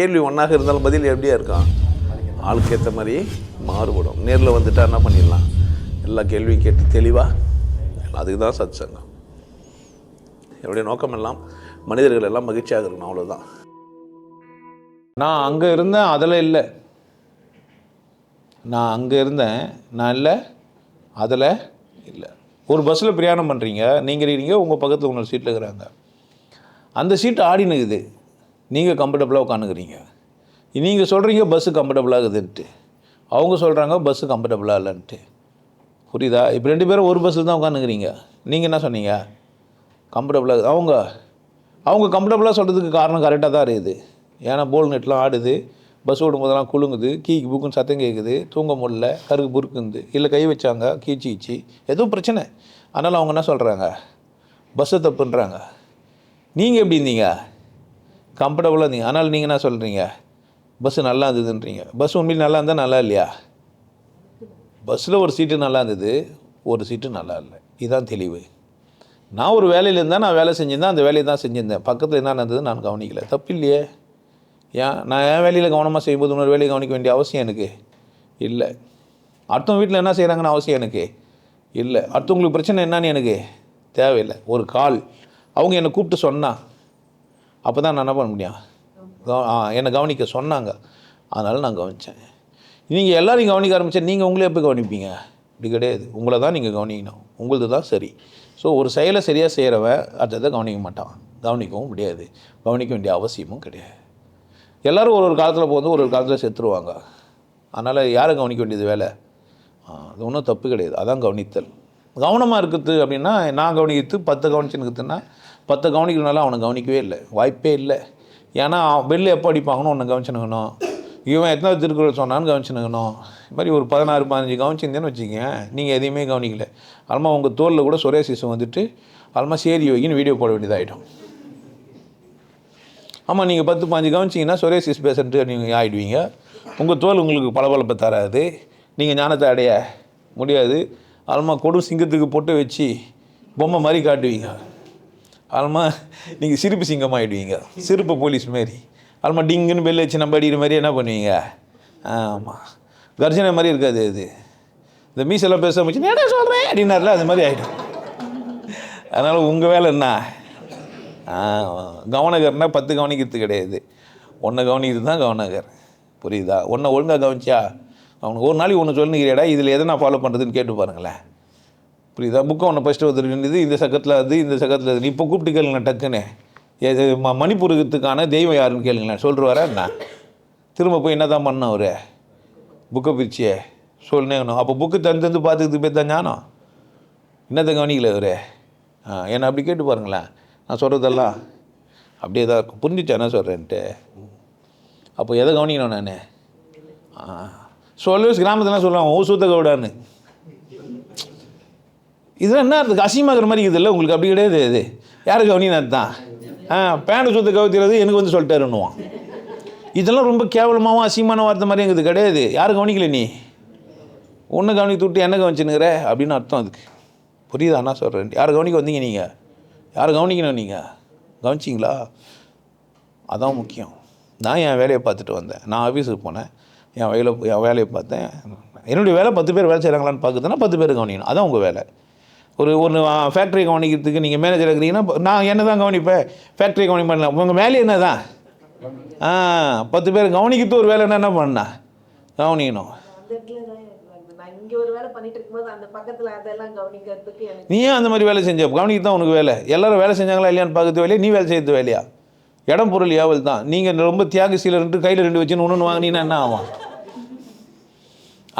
கேள்வி ஒன்றாக இருந்தாலும் பதில் எப்படியா இருக்கான் ஆளுக்கு ஏற்ற மாதிரி மாறுபடும். நேரில் வந்துட்டா என்ன பண்ணிடலாம்? எல்லா கேள்வியும் கேட்டு தெளிவாக அதுக்கு தான் சத் சங்கம் என்னுடைய நோக்கம் எல்லாம் மனிதர்கள் எல்லாம் மகிழ்ச்சியாக இருக்கணும் அவ்வளோதான் நான் அங்கே இருந்தேன் அதில் இல்லை. நான் அங்கே இருந்தேன் நான் இல்லை அதில் இல்லை. ஒரு பஸ்ஸில் பிரயாணம் பண்ணுறீங்க நீங்கள் இருக்கீங்க உங்கள் பக்கத்தில் இன்னொரு சீட்டில் இருக்கிறாங்க. அந்த சீட்டு ஆடினுக்குது. நீங்கள் கம்ஃபர்டபுளாக உட்காந்துக்கிறீங்க நீங்கள் சொல்கிறீங்க பஸ்ஸு கம்ஃபர்டபுளாக இருக்குதுன்ட்டு. அவங்க சொல்கிறாங்க பஸ்ஸு கம்ஃபர்டபுளாக இல்லைன்ட்டு. புரியுதா? இப்போ ரெண்டு பேரும் ஒரு பஸ்ஸில் தான் உட்காந்துக்கிறீங்க நீங்கள் என்ன சொன்னீங்க? கம்ஃபர்டபுளாக அவங்க அவங்க கம்ஃபர்டபுளாக சொல்கிறதுக்கு காரணம் கரெக்டாக தான் இருக்குது. ஏன்னா போல் நெட்லாம் ஆடுது பஸ் ஓடும்போதெல்லாம் குலுங்குது கீக்கு புக்குன்னு சத்தம் கேட்குது தூங்க முடியல கருக்கு புருக்குந்து இல்லை கை வச்சாங்க கீச்சி கீச்சி எதுவும் பிரச்சனை. அதனால் அவங்க என்ன சொல்கிறாங்க பஸ்ஸை தப்புன்றாங்க. நீங்கள் எப்படி இருந்தீங்க? கம்ஃபர்டபுளாக இருந்தீங்க ஆனால் நீங்கள் என்ன சொல்கிறீங்க பஸ்ஸு நல்லா இருந்ததுன்றீங்க. பஸ் உண்மையில் நல்லா இருந்தால் நல்லா இல்லையா? பஸ்ஸில் ஒரு சீட்டு நல்லா இருந்தது ஒரு சீட்டு நல்லா இல்லை. இதுதான் தெளிவு. நான் ஒரு வேலையில் இருந்தால் நான் வேலை செஞ்சிருந்தேன் அந்த வேலையை தான் செஞ்சிருந்தேன். பக்கத்தில் என்ன நடந்தது நான் கவனிக்கல. தப்பு இல்லையே. ஏன்? நான் என் வேலையில் கவனமாக செய்யும்போது இன்னொரு வேலையை கவனிக்க வேண்டிய அவசியம் எனக்கு? இல்லை. அடுத்தவங்க வீட்டில் என்ன செய்கிறாங்கன்னு அவசியம் எனக்கு? இல்லை. அடுத்தவங்களுக்கு பிரச்சனை என்னன்னு எனக்கு? தேவையில்லை. ஒரு கால். அவங்க என்னை கூப்பிட்டு சொன்னால் அப்போ தான் நான் என்ன பண்ண முடியும்? கவ- ஆ, என்னை கவனிக்க சொன்னாங்க. அதனால் நான் கவனித்தேன் நீங்கள் எல்லோரையும் கவனிக்க ஆரம்பித்தா நீங்கள் உங்களே எப்போ கவனிப்பீங்க? இப்படி கிடையாது. உங்களை தான் நீங்கள் கவனிக்கணும். உங்களது தான் சரி. ஸோ ஒரு செயலை சரியாக செய்கிறவன் அடுத்ததை கவனிக்க மாட்டான். கவனிக்கவும் முடியாது. கவனிக்க வேண்டிய அவசியமும் கிடையாது. எல்லோரும் ஒரு ஒரு காலத்தில் போகும்போது ஒரு ஒரு காலத்தில் செத்துருவாங்க. அதனால் யாரை கவனிக்க வேண்டியது வேலை? அது ஒன்றும் தப்பு கிடையாது. அதான் கவனித்தல். கவனமாக இருக்குது அப்படின்னா நான் கவனிக்கிறது கவனிச்சுன்னு இருக்குதுன்னா பத்து கவனிக்கிறனால அவனை கவனிக்கவே இல்லை. வாய்ப்பே இல்லை. ஏன்னா வெளில எப்போ அடிப்பாங்கன்னு ஒன்று கவனிச்சுனுக்கணும் இவன் எத்தனை திருக்குறள் சொன்னான்னு கவனிச்சுனுக்கணும் இது மாதிரி ஒரு பதினாறு பதினஞ்சு கவனிச்சிருந்தேன்னு வச்சுக்கோங்க. நீங்கள் எதையுமே கவனிக்கல. அல்மா உங்கள் தோலில் கூட சுரேசிசம் வந்துட்டு அல்மா சேரி வைக்கின்னு வீடியோ போட வேண்டியதாகிடும் ஆமாம் நீங்கள் பத்து பாஞ்சு கவனிச்சிங்கன்னா சுரேசிஸ் பேஷண்ட்டு நீங்கள் ஆகிடுவீங்க உங்கள் தோல் உங்களுக்கு பளபளப்பை தராது. நீங்கள் ஞானத்தை அடைய முடியாது. அல்மா கொடும் சிங்கத்துக்கு பொட்டு வச்சு பொம்மை மாதிரி காட்டுவீங்க. அல்மா நீங்கள் சிரிப்பு சிங்கமாக ஆகிடுவீங்க சிரிப்பு போலீஸ் மாரி. அல்மா டிங்குன்னு பெல் வச்சு நம்ம அடிக்கிற மாதிரி என்ன பண்ணுவீங்க? ஆமாம் கர்ஜனை மாதிரி இருக்காது அது. இந்த மீசெல்லாம் பேச முடிச்சு என்ன சொல்கிறேன் அப்படின்னார்ல அது மாதிரி ஆகிடும் அதனால் உங்கள் வேலை என்ன? ஆ, பத்து கவனிக்கிறது கிடையாது. ஒன்றை கவனிக்கிறது தான் கவனகர். புரியுதா? ஒன்றை ஒழுங்காக கவனிச்சா அவனுக்கு ஒரு நாளைக்கு ஒன்று சொல்லுங்கிறேடா இதில் எதை நான் ஃபாலோ பண்ணுறதுன்னு கேட்டு பாருங்களேன். புரியுதா? புக்கை ஒன்று ஃபஸ்ட்டு வந்துருக்குது இந்த சக்கத்தில் அது இந்த சக்கத்தில் அது. இப்போ கூப்பிட்டு கேளுங்களேன் டக்குன்னு. எது ம மணிப்புருகத்துக்கான தெய்வம் யாருன்னு கேளுங்களேன். சொல்லிட்டு என்ன? திரும்ப போய் என்ன தான் பண்ணோம் அவர்? புக்கை பிரிச்சியே சொல்லுனேங்கணும் அப்போ புக்கு தந்து தந்து பார்த்துக்கிட்டு போய் தான் ஞானம். என்னத்தை கவனிக்கல அவர்? ஆ என்னை அப்படி கேட்டு பாருங்களேன். நான் சொல்கிறதெல்லாம் அப்படியே தான் இருக்கும். புரிஞ்சுச்சா என்ன சொல்கிறேன்ட்டு அப்போ எதை கவனிக்கணும் நான்? ஆ சொல்லுவேன் கிராமத்துலாம் சொல்லுவாங்க ஊசூத்த சூத்த கவுடான்னு. இதெல்லாம் என்ன இருக்குது? அசிங்கமாகிற மாதிரி இருக்குதுல்ல உங்களுக்கு? அப்படி கிடையாது இது. யார் கவனின்னு தான் ஆ பேண்ட் சுத்த கவுத்திறது எனக்கு வந்து சொல்லிட்டாருன்னுவான். இதெல்லாம் ரொம்ப கேவலமாகவும் அசிமான வார்த்தை மாதிரி எங்களுக்கு கிடையாது. யாரும் கவனிக்கல நீ? ஒன்று கவனித்து விட்டு என்ன கவனிச்சுனுங்கிற அப்படின்னு அர்த்தம் அதுக்கு. புரியுதா? என்ன சொல்கிறேன் யார் கவனிக்க வந்தீங்க நீங்கள் யார் கவனிக்கணும் நீங்கள் கவனிச்சிங்களா? அதான் முக்கியம். நான் என் வேலையை பார்த்துட்டு வந்தேன். நான் ஆஃபீஸுக்கு போனேன். என் வேலை என் வேலையை பார்த்தேன். என்னுடைய வேலை பத்து பேர் வேலை செய்கிறாங்களான்னு பார்க்குதுன்னா பத்து பேர் கவனிக்கணும். அதான் உங்கள் வேலை. ஒரு ஒன்று ஃபேக்ட்ரி கவனிக்கிறதுக்கு நீங்கள் மேனேஜர் இருக்கிறீங்கன்னா நான் என்ன தான் கவனிப்பேன்? ஃபேக்ட்ரி கவனிப்பேன் உங்கள் வேலையை என்ன தான் ஆ பத்து பேர் கவனிக்கிறது ஒரு வேலை என்ன என்ன பண்ணா? கவனிக்கணும். அந்த நீ ஏன் அந்த மாதிரி வேலை செஞ்ச? கவனிக்க தான் உனக்கு வேலை. எல்லாரும் வேலை செஞ்சாங்களா இல்லையான்னு பார்க்கறது வேலையா? நீ வேலை செய்யறது வேலையா? இடம் பொருள் ஏவல் தான். நீங்கள் ரொம்ப தியாகசீல ரெண்டு கையில் ரெண்டு வச்சுன்னு ஒன்று வாங்கினீங்கன்னா என்ன ஆகும்?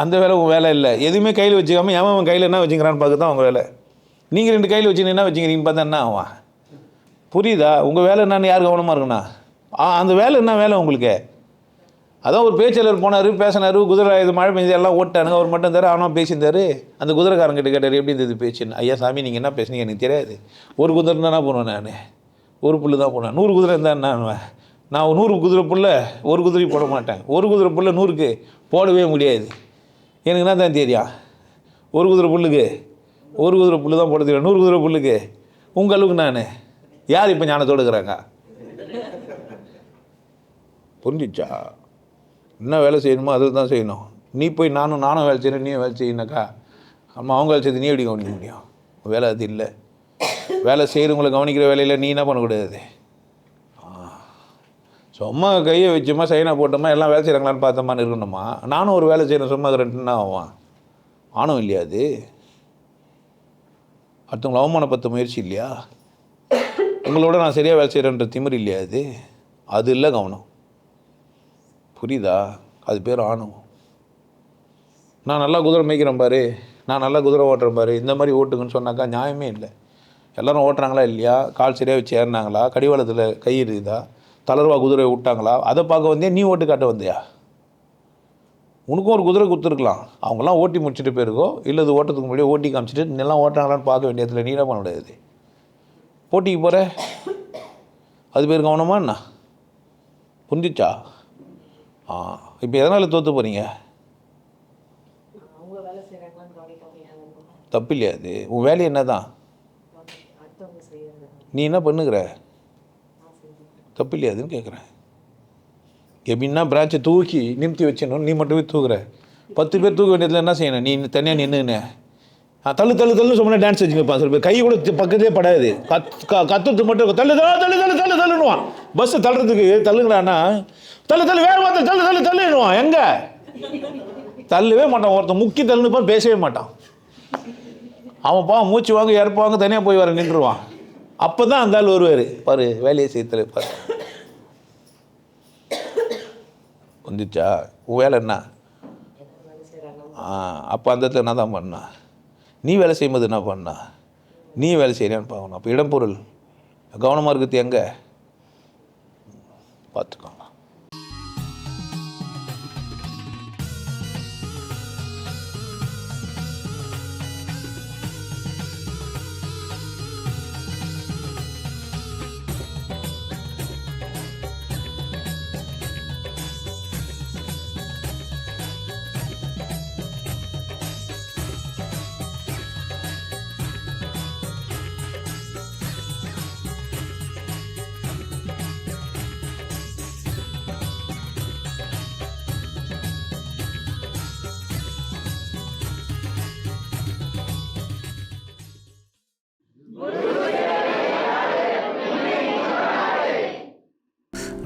அந்த வேலை உன் வேலை இல்லை. எதுவுமே கையில் வச்சுக்காம ஏன் அவன் கையில் என்ன வச்சுக்கிறான்னு பார்க்க தான் உங்கள் வேலை. நீங்கள் ரெண்டு கையில் வச்சுன்னு என்ன வச்சுக்கிறீங்கன்னு பார்த்தா என்ன ஆகும்? புரியுதா? உங்கள் வேலை என்னன்னு யார் கவனமாக இருக்குண்ணா ஆ அந்த வேலை என்ன வேலை உங்களுக்கு? அதான் ஒரு பேச்சாளர் போனார் பேசினார் குதிரை இது மழை பெஞ்சது எல்லாம் ஓட்டானுங்க. அவர் மட்டும் தர ஆனால் பேசியிருந்தார். அந்த குதிரைக்காரங்கிட்ட கேட்டார் எப்படி இருந்தது பேச்சுன்னு ஐயா சாமி நீங்கள் என்ன பேசுனீங்க? எனக்கு தெரியாது. ஒரு குதிரை தான் போனேன் நான்? ஒரு புல்லு தான் போனேன் நூறு குதிரை இருந்தால் என்ன நான் நூறு குதிரை புல்ல ஒரு குதிரை போட மாட்டேன். ஒரு குதிரை புல்ல நூறுக்கு போடவே முடியாது. எனக்கு என்ன தான் தெரியும்? ஒரு குதிரை புல்லுக்கு ஒரு குதிரை புல்லு தான் போட தெரியும் நூறு குதிரை புல்லுக்கு. உங்கள் அளவுக்கு நான். யார் இப்போ ஞானத்தோடு இருக்கிறாங்க? புரிஞ்சிச்சா? என்ன வேலை செய்யணுமோ அதில் தான் செய்யணும். நீ போய் நானும் நானும் வேலை செய்கிறேன் நீயும் வேலை செய்யணாக்கா அம்மா அவங்க வேலை செய்து நீ எப்படி கவனிக்க முடியும்? வேலை அது இல்லை. வேலை செய்கிறவங்களை கவனிக்கிற வேலையில் நீ என்ன பண்ணக்கூடாது சும்மா கையை வச்சோமா சைனா போட்டோமா எல்லாம் வேலை செய்கிறாங்களான்னு பார்த்தோமான்னு இருக்கணுமா? நானும் ஒரு வேலை செய்கிறேன் சும்மா ரெண்டுன்னா ஆவான் ஆணும் இல்லையா அது? அடுத்தவங்களை அவமானப்படுத்த முயற்சி இல்லையா? உங்களோட நான் சரியாக வேலை செய்கிறேன்ற திமிர் இல்லையா அது? அது இல்லை கவனம். புரியுதா? அது பேர் ஆணவம். நான் நல்லா குதிரை மேய்க்கிறேன் பாரு. நான் நல்லா குதிரை ஓட்டுறேன் பாரு. இந்த மாதிரி ஓட்டுங்கன்னு சொன்னாக்கா நியாயமே இல்லை. எல்லோரும் ஓட்டுறாங்களா இல்லையா? கால் சரியாக வச்சு ஏறினாங்களா? கடிவாளத்தில் கை இருக்குதா தளர்வா குதிரை விட்டாங்களா? அதை பார்க்க வந்தியா? நீ ஓட்டு காட்ட வந்தியா? உனக்கும் ஒரு குதிரை கொடுத்துருக்கலாம் அவங்களாம் ஓட்டி முடிச்சுட்டு போயிருக்கோ. இல்லை இது ஓட்டத்துக்கு முன்னாடியே ஓட்டி காமிச்சிட்டு நிலம் ஓட்டுறாங்களான்னு பார்க்க வேண்டியதில்லை நீ என்ன பண்ண முடியாது போட்டிக்கு போகிற அது பேர் கவனமா என்ன? புரிஞ்சிச்சா? ஆ இப்போ எதனால் தோற்று போகிறீங்க தப்பு இல்லையா அது உன் வேலை என்ன தான் நீ என்ன பண்ணுகிற? தப்பு இல்லையா அதுன்னு கேட்குறேன் எப்படின்னா பிரான்ச்சை தூக்கி நிமித்தி வச்சிடணும். நீ மட்டுமே தூக்குற பத்து பேர் தூக்க வேண்டியதில் என்ன செய்யணும்? நீ தனியாக நின்றுன்னு தள்ளு தள்ளு தள்ளு சும்மா டான்ஸ் வச்சுருப்பான் சில பேர் கை கூட பக்கத்தே படாது. கத் க கத்துறது மட்டும் தள்ளு தள்ளு தள்ளு தள்ளு தள்ளு தள்ளுவான் பஸ்ஸை தள்ளுறதுக்கு தள்ளுங்கடாண்ணா தள்ளு தள்ளு வேறு தள்ளு தள்ளு தள்ளு தள்ளுவான் எங்கே? தள்ளவே மாட்டான். ஒருத்தன் முக்கி தள்ளுனுப்பான் பேசவே மாட்டான். அவன்ப்பா மூச்சு வாங்க இறப்பாங்க தனியாக போய் வர நின்றுவான் அப்போ தான் அந்த ஆள் வருவார். பாரு வேலையை செய்யத்துல பாரு வந்துச்சா? உன் வேலை என்ன? ஆ அப்போ அந்த இடத்துல என்ன தான் பண்ணா. நீ வேலை செய்யும்போது என்ன பண்ணா? நீ வேலை செய்யலான்னு பார்க்கணும். அப்போ இடம்பொருள் கவனமாக இருக்கிறது எங்கே? பார்த்துக்கோ.